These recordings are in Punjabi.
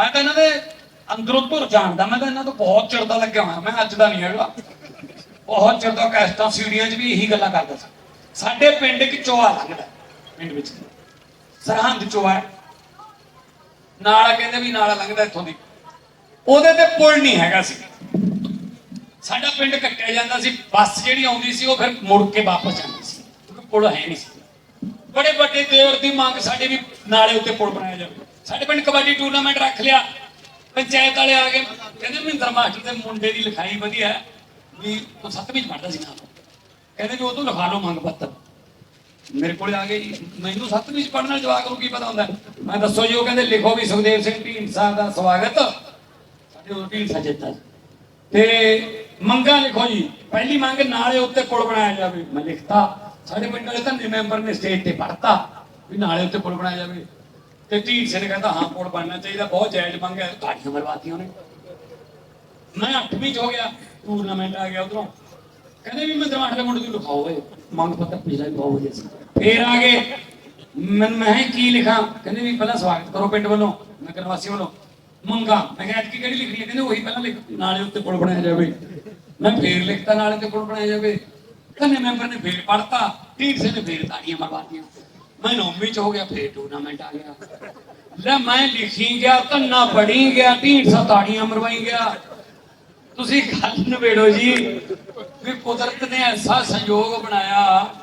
ਮੈਂ ਤਾਂ ਇਹਨਾਂ ਦੇ ਅੰਦਰੋਂ ਧੁਰ ਜਾਣਦਾ, ਮੈਂ ਤਾਂ ਇਹਨਾਂ ਤੋਂ ਬਹੁਤ ਚਿਰ ਦਾ ਲੱਗਿਆ ਹੋਇਆ, ਮੈਂ ਅੱਜ ਦਾ ਨਹੀਂ ਹੈਗਾ। ਬਹੁਤ ਚਿਰ ਦਾ ਕੈਸਟਾਂ ਸੀੜੀਆਂ 'ਚ ਵੀ ਇਹੀ ਗੱਲਾਂ ਕਰਦਾ ਸੀ ਸਾਡੇ ਪਿੰਡ ਇੱਕ ਚੋਆ ਲੰਘਦਾ ਪਿੰਡ ਵਿੱਚ। ਸਰਹੰਦ ਚੋਆ ਹੈ। ਨਾਲਾ ਕਹਿੰਦੇ ਵੀ ਨਾਲਾ ਲੰਘਦਾ ਇੱਥੋਂ ਦੀ। ਉਹਦੇ ਤੇ ਪੁਲ ਨਹੀਂ ਹੈਗਾ ਸੀ। ਸਾਡਾ ਪਿੰਡ ਕੱਟਿਆ ਜਾਂਦਾ ਸੀ, ਬੱਸ ਜਿਹੜੀ ਆਉਂਦੀ ਸੀ, ਉਹ ਫਿਰ ਮੁੜ ਕੇ ਵਾਪਸ ਜਾਂਦੀ ਸੀ। ਕਿਉਂਕਿ ਪੁਲ ਹੈ ਨਹੀਂ ਸੀ। ਬੜੇ ਵੱਡੇ ਦੇਰ ਦੀ ਮੰਗ ਸਾਡੇ ਵੀ ਨਾਲੇ ਉੱਤੇ ਪੁਲ ਬਣਾਇਆ ਜਾਵੇ। ਸਾਡੇ ਪਿੰਡ ਕਬੱਡੀ ਟੂਰਨਾਮੈਂਟ ਰੱਖ ਲਿਆ। ਪੰਚਾਇਤ ਵਾਲੇ ਆ ਗਏ। ਕਹਿੰਦੇ ਮਹਿੰਦਰ ਮਾਸਟਰ ਦੇ ਮੁੰਡੇ ਦੀ ਲਿਖਾਈ ਵਧੀਆ ਵੀ ਉਹ ਸੱਤਵੀਂ ਚ ਪੜਦਾ ਸੀ ਨਾ ਕਹਿੰਦੇ ਵੀ ਉਹ ਤੋਂ ਲਿਖਾ ਲਓ ਮੰਗ ਪੱਤਰ। ਮੇਰੇ ਕੋਲੇ ਆ ਗਏ ਮੈਨੂੰ ਸੱਤਵੀਂ ਚ ਪੜਨ ਨਾਲ ਜਵਾਕ ਨੂੰ ਕੀ ਪਤਾ ਹੁੰਦਾ ਮੈਂ ਦੱਸੋ ਜੀ, ਉਹ ਕਹਿੰਦੇ ਲਿਖੋ ਵੀ ਸੁਖਦੇਵ ਸਿੰਘ ਢੀਂਡਸਾ ਦਾ ਸਵਾਗਤ। ਸਾਡੇ ਉਹ ਢੀਂਡਸਾ ਜਿੱਤਾ ਤੇ ਮੰਗਾਂ ਲਿਖੋ ਜੀ। ਪਹਿਲੀ ਮੰਗ, ਨਾਲੇ ਉੱਤੇ ਪੁਲ ਬਣਾਇਆ ਜਾਵੇ। ਮੈਂ ਲਿਖਤਾ। ਸਾਡੇ ਪਿੰਡ ਵਾਲੇ ਧੰਨੇ ਮੈਂਬਰ ਨੇ ਸਟੇਜ ਤੇ ਪੜਤਾ ਵੀ ਨਾਲੇ ਉੱਤੇ ਪੁਲ ਬਣਾਇਆ ਜਾਵੇ। ਤੇ ਢੀਂਡਸੇ ਨੇ ਕਹਿੰਦਾ, ਹਾਂ, ਪੁਲ ਬਣਨਾ ਚਾਹੀਦਾ, ਬਹੁਤ ਜਾਇਜ਼ ਮੰਗ ਹੈ। ਗਾੜੀਆਂ ਮਰਵਾਤੀਆਂ ਉਹਨੇ। ਮੈਂ 8ਵੀਂ ਚ ਹੋ ਗਿਆ ਟੂਰਨਾਮੈਂਟ ਆ ਗਿਆ ਉਧਰੋਂ। ਕਹਿੰਦੇ ਵੀ ਮੈਂ ਦਰਵਾਜ਼ੇ ਦੇ ਮੁੰਡੇ ਨੂੰ ਲਿਖਾਓ ਓਏ, ਮੰਗ ਪੱਤਰ ਪਿਛਲਾ ਵੀ ਬਹੁਤ ਵਧੀਆ ਸੀ। ਫੇਰ ਆ ਗਏ। ਮੈਂ ਮੈਂ ਕੀ ਲਿਖਾਂ? ਕਹਿੰਦੇ ਵੀ ਪਹਿਲਾਂ ਸਵਾਗਤ ਕਰੋ ਪਿੰਡ ਵੱਲੋਂ, ਨਗਰ ਵਾਸੀ ਵੱਲੋਂ। ਮੰਗਾ। ਮੈਂ ਕਿਹਾ, ਐਤਕੀ ਕਿਹੜੀ ਲਿਖਣੀ ਹੈ? ਕਹਿੰਦੇ, ਉਹੀ ਪਹਿਲਾਂ ਲਿਖ, ਨਾਲੇ ਉੱਤੇ ਪੁਲ ਬਣਾਇਆ ਜਾਵੇ। ਮੈਂ ਫੇਰ ਲਿਖਤਾ, ਨਾਲੇ ਤੇ ਪੁਲ ਬਣਾਇਆ ਜਾਵੇ। ਕਹਿੰਦੇ ਮੈਂਬਰ ਨੇ ਫੇਰ ਪੜਤਾ ਢੀਂਡਸੇ ਨੇ ਫੇਰ ਤਾੜੀਆਂ ਮਰਵਾਤੀਆਂ। ਮੈਂ ਨੌਵੀਂ ਚ ਹੋ ਗਿਆ, ਫੇਰ ਟੂਰਨਾਮੈਂਟ ਆ ਗਿਆ। ਲੈ ਮੈਂ ਲਿਖੀ ਗਿਆ ਧੰਨਾ ਪੜੀ ਗਿਆ ਢੀਂਡਸਾ ਤਾੜੀਆਂ ਮਰਵਾਈ ਗਿਆ। ਤੁਸੀਂ ਗੱਲ ਨਵੇੜੋ ਜੀ, ਵੀ ਕੁਦਰਤ ਨੇ ਐਸਾ ਸੰਯੋਗ ਬਣਾਇਆ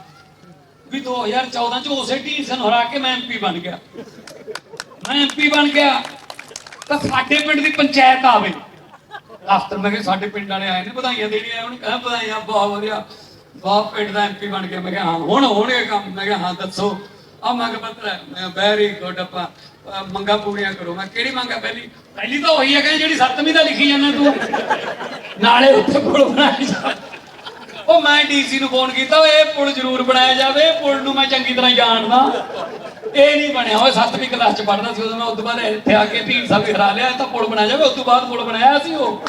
ਵੀ 2014 ਚ ਉਸੇ ਢੀਂਡਸੇ ਹਰਾ ਕੇ ਮੈਂ ਐਮਪੀ ਬਣ ਗਿਆ। ਮੈਂ ਐਮਪੀ ਬਣ ਗਿਆ, ਤਾਂ ਸਾਡੇ ਪਿੰਡ ਦੀ ਪੰਚਾਇਤ ਆਵੇ। ਦਫ਼ਤਰ ਮੈਂ ਕਿਹਾ ਸਾਡੇ ਪਿੰਡ ਵਾਲੇ ਆਏ ਨੇ ਵਧਾਈਆਂ ਦੇਣੀਆਂ ਉਹਨੂੰ ਕਹਿੰਦਾ ਵਧਾਈਆਂ, ਬਹੁਤ ਵਧੀਆ। ਬਹੁਤ ਪਿੰਡ ਦਾ ਐਮਪੀ ਬਣ ਗਿਆ। ਮੈਂ ਕਿਹਾ ਹਾਂ, ਹੁਣ ਹੋਣਗੇ ਕੰਮ। ਮੈਂ ਕਿਹਾ ਹਾਂ, ਦੱਸੋ। ਆ ਮੰਗ ਪੱਤਰ ਹੈ। ਮੈਂ ਵੈਰੀ ਗੁੱਡ ਆਪਾਂ, ਅਹ ਪੂਰੀਆਂ ਕਰੋ। ਮੈਂ ਕਿਹੜੀ ਮੰਗ ਪਹਿਲੀ ਪਹਿਲੀ ਤਾਂ ਉਹੀ ਹੈ ਕਿ ਜਿਹੜੀ ਸੱਤਵੀਂ ਦਾ ਲਿਖੀ ਜਾਂਦਾ ਤੂੰ। ਨਾਲੇ ਉੱਥੇ ਪੁਲ ਬਣਾਇਆ ਜਾਵੇ ਉਹ ਮੈਂ ਡੀਸੀ ਨੂੰ ਫੋਨ ਕੀਤਾ, ਉਹ ਇਹ ਪੁਲ ਜ਼ਰੂਰ ਬਣਾਇਆ ਜਾਵੇ, ਇਹ ਪੁਲ ਨੂੰ ਮੈਂ ਚੰਗੀ ਤਰ੍ਹਾਂ ਜਾਣਦਾ। ਇਹ ਨਹੀਂ ਬਣਿਆ। ਉਹ ਸੱਤਵੀਂ ਕਲਾਸ ਚ ਪੜ੍ਹਦਾ ਸੀ, ਉਦੋਂ ਮੈਂ ਉਸ ਬਾਅਦ ਇੱਥੇ ਆ ਕੇ ਭੀੜ ਸਾਹਿਬ ਹਰਾ ਲਿਆ, ਇਹ ਤਾਂ ਪੁਲ ਬਣਾਇਆ ਜਾਵੇ ਉਸ ਬਾਅਦ ਪੁਲ ਬਣਾਇਆ ਸੀ ਉਹ।